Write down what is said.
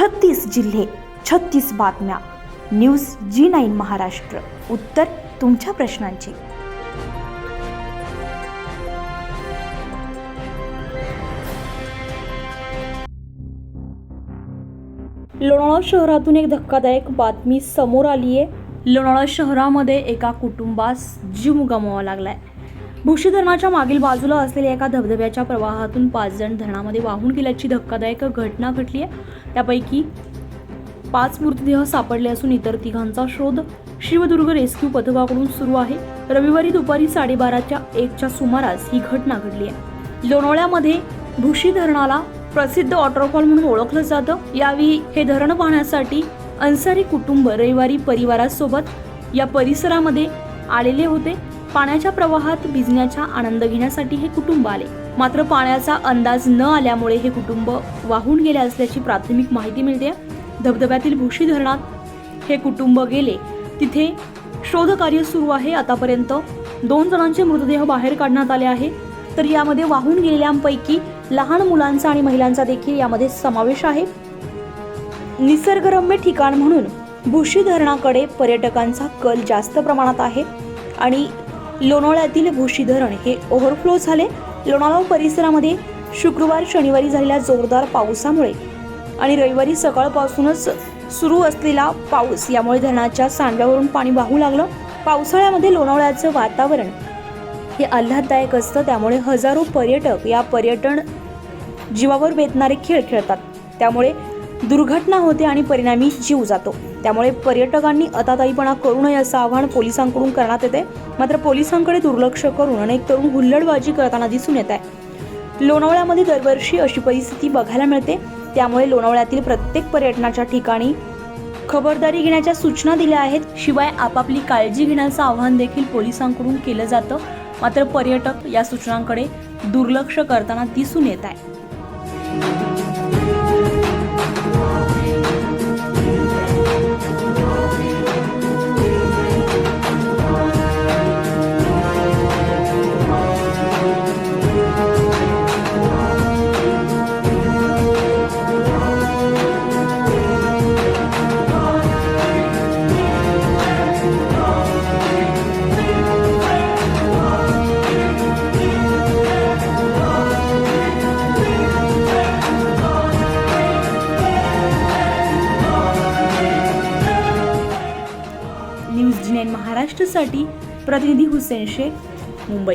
छत्तीस जिल्हे छत्तीस बातम्या. News G nine Maharashtra. उत्तर तुमच्या प्रश्नांची. लोणावळा शहरातून एक धक्कादायक बातमी समोर आली आहे लोणावळा शहरामध्ये एका कुटुंबास जीव गमवावा लागलाय. भुशी धरणाच्या मागील बाजूला असलेल्या एका धबधब्याच्या प्रवाहातून पाच जण धरणामध्ये वाहून गेल्याची धक्कादायक घटना घडली आहे. त्यापैकी पाच मृतदेह सापडले असून इतर तिघांचा शोध शिवदुर्ग रेस्क्यू पथकाकडून सुरू आहे. रविवारी दुपारी साडेबाराच्या एकच्या सुमारास ही घटना घडली आहे. लोणावळ्यामध्ये भुशी धरणाला प्रसिद्ध वॉटरफॉल म्हणून ओळखलं जातं. यावेळी हे धरण पाहण्यासाठी अन्सारी कुटुंब रविवारी परिवारासोबत या परिसरामध्ये आलेले होते. पाण्याच्या प्रवाहात भिजण्याचा आनंद घेण्यासाठी हे कुटुंब आले. मात्र पाण्याचा अंदाज न आल्यामुळे हे कुटुंब वाहून गेले असल्याची प्राथमिक माहिती मिळते. धबधब्यातील भुशी धरणात हे कुटुंब गेले. तिथे शोधकार्य सुरू आहे. आतापर्यंत दोन जणांचे मृतदेह बाहेर काढण्यात आले आहे तर यामध्ये वाहून गेलेल्यांपैकी लहान मुलांचा आणि महिलांचा देखील यामध्ये समावेश आहे. निसर्गरम्य ठिकाण म्हणून भुशी धरणाकडे पर्यटकांचा कल जास्त प्रमाणात आहे. आणि लोणावळ्यातील भूशी धरण हे ओव्हरफ्लो झाले. लोणावळा परिसरामध्ये शुक्रवार शनिवारी झालेल्या जोरदार पावसामुळे आणि रविवारी सकाळपासूनच सुरू असलेला पाऊस यामुळे धरणाच्या सांड्यावरून पाणी वाहू लागलं. पावसाळ्यामध्ये लोणावळ्याचं वातावरण हे आल्हाददायक असतं. त्यामुळे हजारो पर्यटक या पर्यटन जीवावर बेतणारे खेळ खेळतात. त्यामुळे दुर्घटना होते आणि परिणामी जीव जातो. त्यामुळे पर्यटकांनी अताताईपणा करू नये असं आवाहन पोलिसांकडून करण्यात येते. मात्र पोलिसांकडे दुर्लक्ष करून अनेक तरुण हुल्लडबाजी करताना दिसून येत आहे. लोणावळ्यामध्ये दरवर्षी अशी परिस्थिती बघायला मिळते. त्यामुळे लोणावळ्यातील प्रत्येक पर्यटनाच्या ठिकाणी खबरदारी घेण्याच्या सूचना दिल्या आहेत. शिवाय आपापली काळजी घेण्याचं आवाहन देखील पोलिसांकडून केलं जातं. मात्र पर्यटक या सूचनांकडे दुर्लक्ष करताना दिसून येत आहे. एन महाराष्ट्रसाठी प्रतिनिधी हुसेन शेख मुंबई.